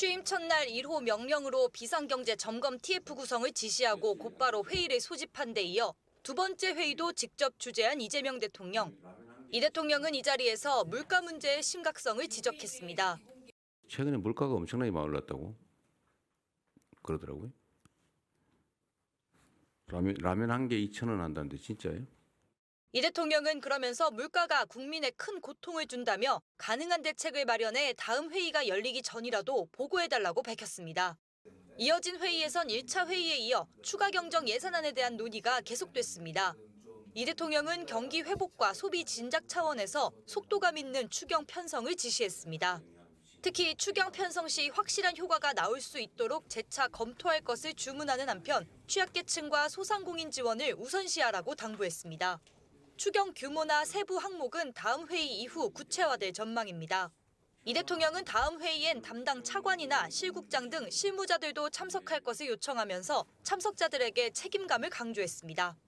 취임 첫날 1호 명령으로 비상경제 점검 TF 구성을 지시하고 곧바로 회의를 소집한 데 이어 두 번째 회의도 직접 주재한 이재명 대통령. 이 대통령은 이 자리에서 물가 문제의 심각성을 지적했습니다. 최근에 물가가 엄청나게 많이 올랐다고 그러더라고요. 라면 라면 한 개 2천 원 한다는데 진짜예요? 이 대통령은 그러면서 물가가 국민에 큰 고통을 준다며 가능한 대책을 마련해 다음 회의가 열리기 전이라도 보고해달라고 밝혔습니다. 이어진 회의에선 1차 회의에 이어 추가 경정 예산안에 대한 논의가 계속됐습니다. 이 대통령은 경기 회복과 소비 진작 차원에서 속도감 있는 추경 편성을 지시했습니다. 특히 추경 편성 시 확실한 효과가 나올 수 있도록 재차 검토할 것을 주문하는 한편 취약계층과 소상공인 지원을 우선시하라고 당부했습니다. 추경 규모나 세부 항목은 다음 회의 이후 구체화될 전망입니다. 이 대통령은 다음 회의엔 담당 차관이나 실국장 등 실무자들도 참석할 것을 요청하면서 참석자들에게 책임감을 강조했습니다.